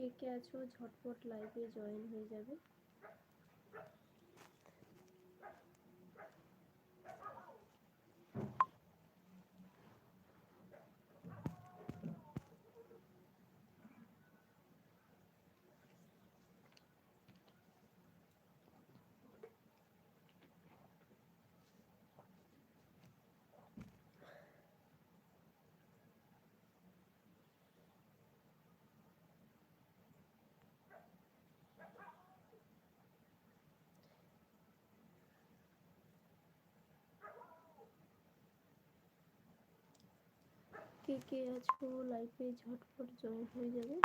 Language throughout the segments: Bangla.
কে কে আছো ঝটপট লাইভে জয়েন হয়ে যাবে। কে কে আছো? লাইভে ঝটপট জয়েন হয়ে যাবে।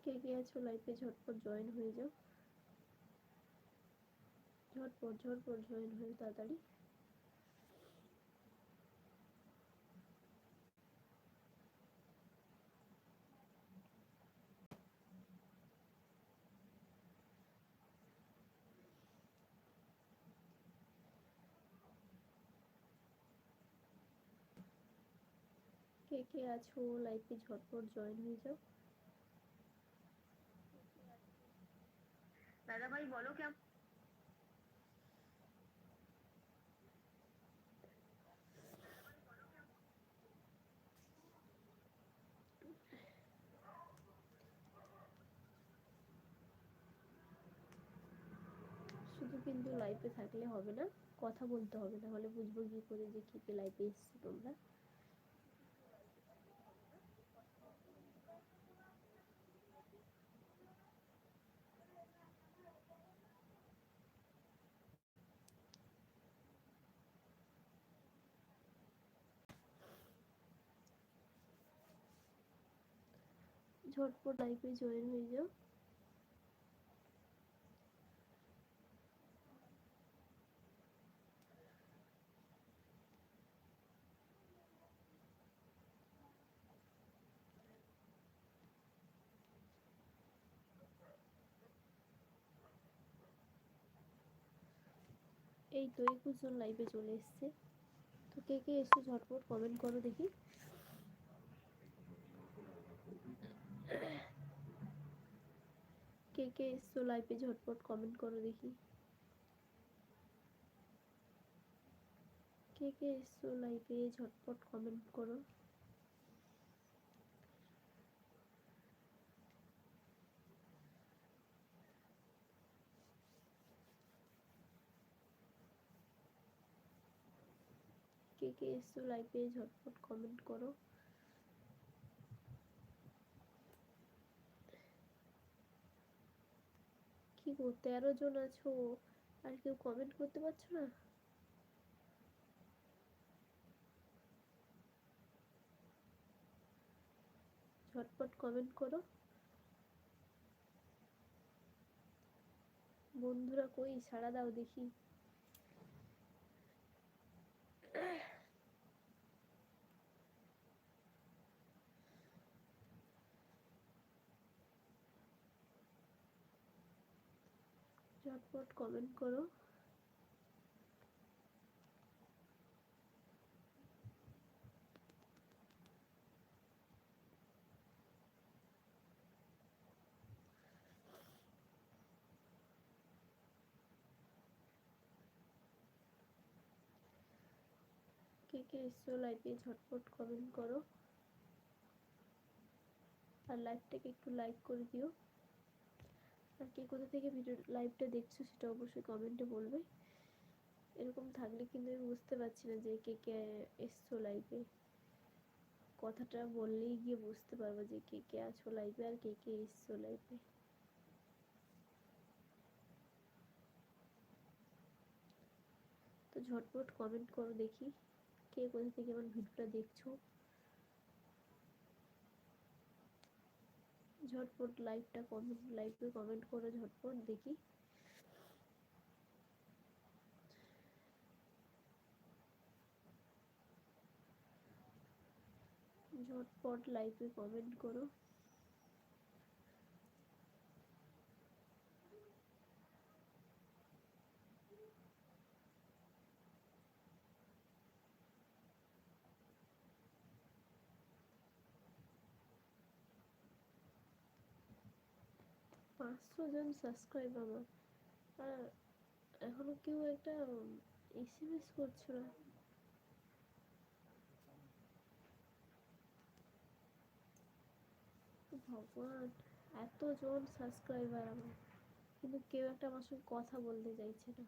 কে কে আছো? লাইভে ঝটপট জয়েন হয়ে যাও। ঝটপট ঝটপট জয়েন হয়ে তাড়াতাড়ি। কে কে আছো? লাইভে ঝটপট জয়েন হয়ে যাও। দাদা ভাই বলো কেমন? শুধু কিন্তু লাইভে থাকলে হবে না কথা বলতে হবে না হলে বুঝব কি করে যে কে কে লাইভে এসছো তোমরা। ঝটপট লাইভে জয়েন হয়ে যাও। এই তো একুশ জন লাইভে চলে এসছে। তো কে কে এসছো ঝটপট কমেন্ট করো দেখি। কে কে এসছো লাইভে ঝটপট কমেন্ট করো দেখি। কে কে এসছো লাইভে ঝটপট কমেন্ট করো। কে কে এসছো লাইভে ঝটপট কমেন্ট করো। গো তেরো জন আছো। আর কেউ কমেন্ট করতে পারছ না? ঝটপট কমেন্ট করো। বন্ধুরা কই? সাড়া দাও দেখি। ঝটপট কমেন্ট করো। কে কে এসছো লাইভে ঝটপট কমেন্ট করো। আর লাইভটাকে একটু লাইক করে দিও। আর কে কোথা থেকে ভিডিও লাইভটা দেখছ সেটা অবশ্যই কমেন্টে বলবে। এরকম থাকলে কিন্তু আমি বুঝতে পারছি না যে কে কে এসছো লাইভে কথাটা বললেই গিয়ে বুঝতে পারব যে কে কে আছো লাইভে আর কে কে এসছো লাইভে তো ঝটপট কমেন্ট করো দেখি, কে কোথা থেকে আমার ভিডিওটা দেখছ। ঝটপট লাইভটা কমেন্ট লাইভে কমেন্ট করে ঝটপট দেখি। ঝটপট লাইভে কমেন্ট করো। পাঁচশো জন সাবস্ক্রাইব আমার। আর এখনও কেউ একটা এসএমএস করছ না। ভগবান, এতজন সাবস্ক্রাইবার আমার। কিন্তু কেউ একটা আমার সঙ্গে কথা বলতে চাইছে না।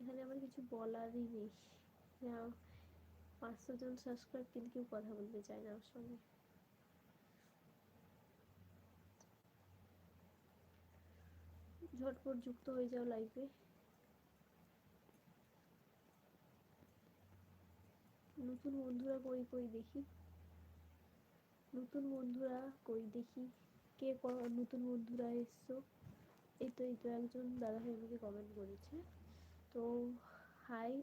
এখানে আমার কিছু বলারই নেই। পাঁচশো জন সাবস্ক্রাইব কিন্তু কেউ কথা বলতে চায় না আমার সঙ্গে। ঝটপট যুক্ত হয়ে যাও লাইফে নতুন বন্ধুরা কই কই দেখি? নতুন বন্ধুরা কই দেখি? কে নতুন বন্ধুরা এসছো? এই তো এই তো একজন দাদা ভাই আমাকে কমেন্ট করেছে। তো হাই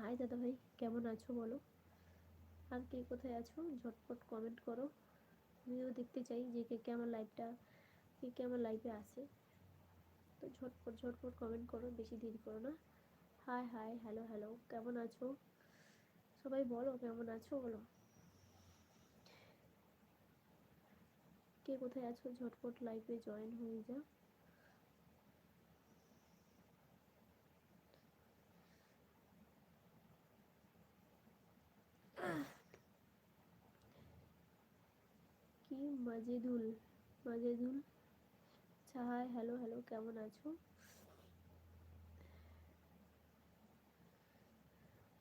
হাই দাদা ভাই কেমন আছো বলো? আর কে কোথায় আছো? ঝটপট কমেন্ট করো। আমিও দেখতে চাই যে কে কে আমার লাইভটা কে কে আমার লাইভে আছে। তো ঝটপট ঝটপট কমেন্ট করো, বেশি দেরি করো না। হাই হাই হ্যালো হ্যালো কেমন আছো? সবাই বলো কেমন আছো বলো। কে কোথায় আছো? ঝটপট লাইভে জয়েন হয়ে যাও কি মাজেদুল মাজেদুল সাহায় হ্যালো হ্যালো কেমন আছো?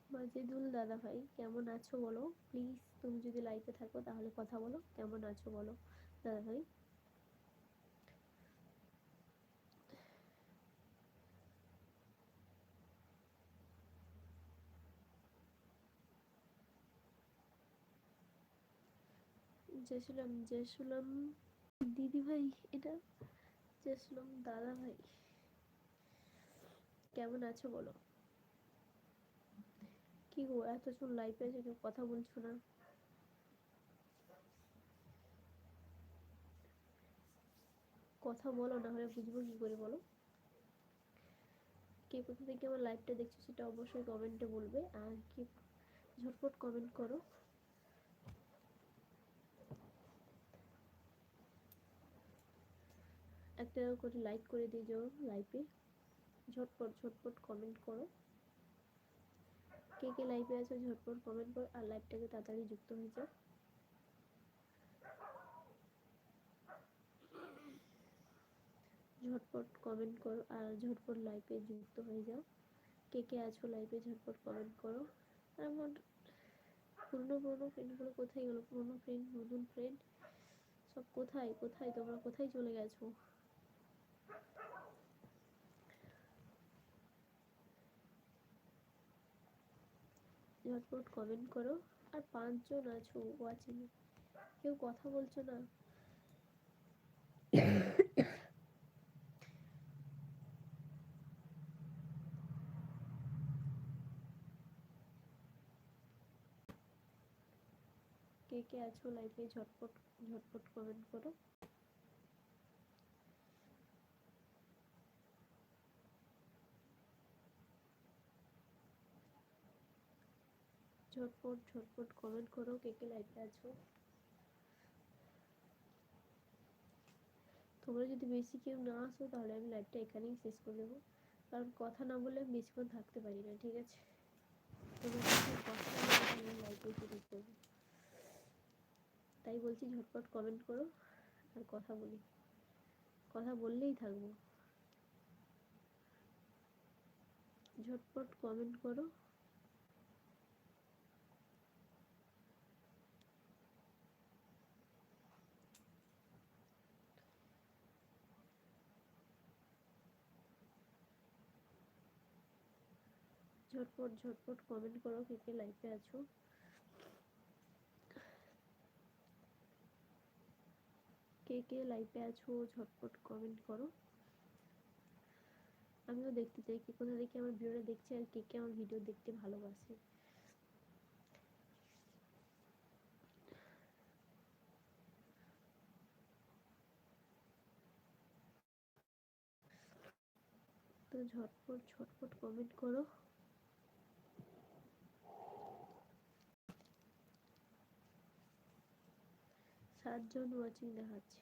মাজেদুল দাদা ভাই, কেমন আছো বলো? প্লিজ তুমি যদি লাইভে থাকো তাহলে কথা বলো, কেমন আছো বলো? দাদা ভাই? জেসুলাম জেসুলাম দিদি ভাই, এটা জেসুলাম দাদা ভাই। কেমন আছো বলো? কি গো, এতজন লাইভে আছে কেউ কথা বলছো না? কথা বলো, না হলে বুঝব কি করে বলো? কে কোথা থেকে আমার লাইভটা দেখছ সেটা অবশ্যই কমেন্টে বলবে, আর কি ঝটপট কমেন্ট করো। একটা করে লাইক করে দিয়ে যাও লাইভে ঝটপট ঝটপট কমেন্ট করো। কে কে লাইভে আছো ঝটপট কমেন্ট করো আর লাইভটাকে তাড়াতাড়ি যুক্ত হয়ে যাও। ঝটপট কমেন্ট করো আর ঝটপট লাইভে যুক্ত হয়ে যাও। কে কে আছো লাইভে ঝটপট কমেন্ট করো। আর আমার পুরনো পুরনো ফ্রেন্ডগুলো কোথায় গেলো? পুরনো ফ্রেন্ড নতুন ফ্রেন্ড সব কোথায় কোথায়? তোমরা কোথায় চলে গেছো? ঝটপট কমেন্ট করো। আর পাঁচজন আছো ওয়াচিং কেউ কথা বলছো না? কে কে আছো লাইভে ঝটপট ঝটপট কমেন্ট করো। ঝটপট ঝটপট কমেন্ট করো কে কে লাইভে আছো। তোমরা যদি বেশি কেউ না আসো, তাহলে আমি লাইভটা এখানেই শেষ করে দেবো। কারণ কথা না বলে আমি বেশিক্ষণ থাকতে পারি না, ঠিক আছে? তাই বলছি ঝটপট কমেন্ট করো, আর কথা বলি। কথা বললেই থাকব। ঝটপট কমেন্ট করো। ঝটপট ঝটপট কমেন্ট করো কে কে লাইভে আছো। কে কে লাইভে আছো, ঝটপট কমেন্ট করো। আমিও দেখতে চাই কোথা থেকে আমার ভিডিওটা দেখছে আর কে কে আমার ভিডিও দেখতে ভালোবাসে। তো ঝটপট ঝটপট কমেন্ট করো। চারজন ওয়াচিং দেখাচ্ছে।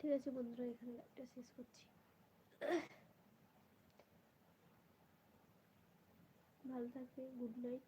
ঠিক আছে বন্ধুরা এখানে লাইভটা শেষ করছি। ভালো থাকবে গুড নাইট